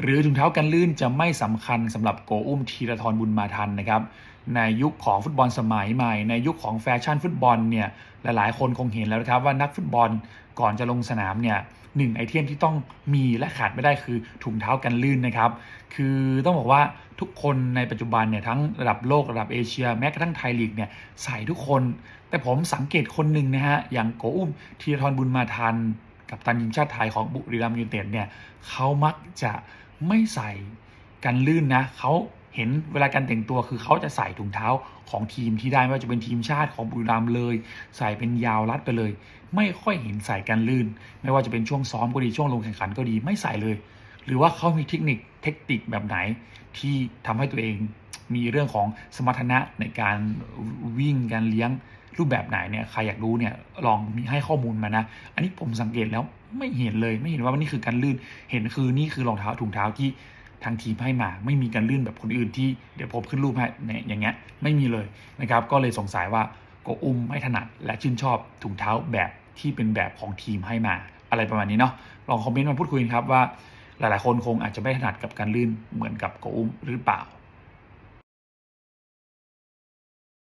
หรือถุงเท้ากันลื่นจะไม่สำคัญสำหรับโกอุ้มธีรทรบุญมาทันนะครับ ในยุคของฟุตบอลสมัยใหม่ ในยุคของแฟชั่นฟุตบอลเนี่ยหลายๆ คนคงเห็นแล้วนะครับว่านักฟุตบอลก่อนจะลงสนามเนี่ยหนึ่งไอเทมที่ต้องมีและขาดไม่ได้คือถุงเท้ากันลื่นนะครับ คือต้องบอกว่าทุกคนในปัจจุบันเนี่ยทั้งระดับโลกระดับเอเชียแม้กระทั่งไทยลีกเนี่ยใส่ทุกคน แต่ผมสังเกตคนหนึ่งนะฮะอย่างโกอุ้มธีรทรบุญมาทันกับตันทีมชาติไทยของบุรีรัมย์ยูไนเต็ดเนี่ยเขามักจะ ไม่ใส่กันลื่นนะเขาเห็นเวลาการแต่งตัวคือเขาจะใส่ถุงเท้าของทีมที่ได้ไม่ว่าจะเป็นทีมชาติของบุรีรัมย์เลย ใส่เป็นยาวรัดไปเลย ไม่ค่อยเห็นใส่กันลื่น ไม่ว่าจะเป็นช่วงซ้อมก็ดีช่วงลงแข่งขันก็ดีไม่ใส่เลย หรือว่าเขามีเทคนิคเทคนิคแบบไหนที่ทำให้ตัวเอง มีเรื่องของสมรรถนะในการวิ่งการเลี้ยงรูปแบบไหนเนี่ยใครอยากรู้เนี่ยลองมีให้ข้อมูลมานะ อันนี้ผมสังเกตแล้วไม่เห็นเลยไม่เห็นว่านี่คือการลื่น เห็นคือนี่คือรองเท้าถุงเท้าที่ทางทีมให้มาไม่มีการลื่นแบบคนอื่นที่เดี๋ยวผมขึ้นรูปให้เนี่ยอย่างเงี้ยไม่มีเลยนะครับ ก็เลยสงสัยว่าโกอุ้มไม่ถนัดและชื่นชอบถุงเท้าแบบที่เป็นแบบของทีมให้มา อะไรประมาณนี้เนาะลองคอมเมนต์มาพูดคุยกันครับว่าหลาย ๆ คนคงอาจจะไม่ถนัดกับการลื่นเหมือนกับโกอุ้มหรือเปล่า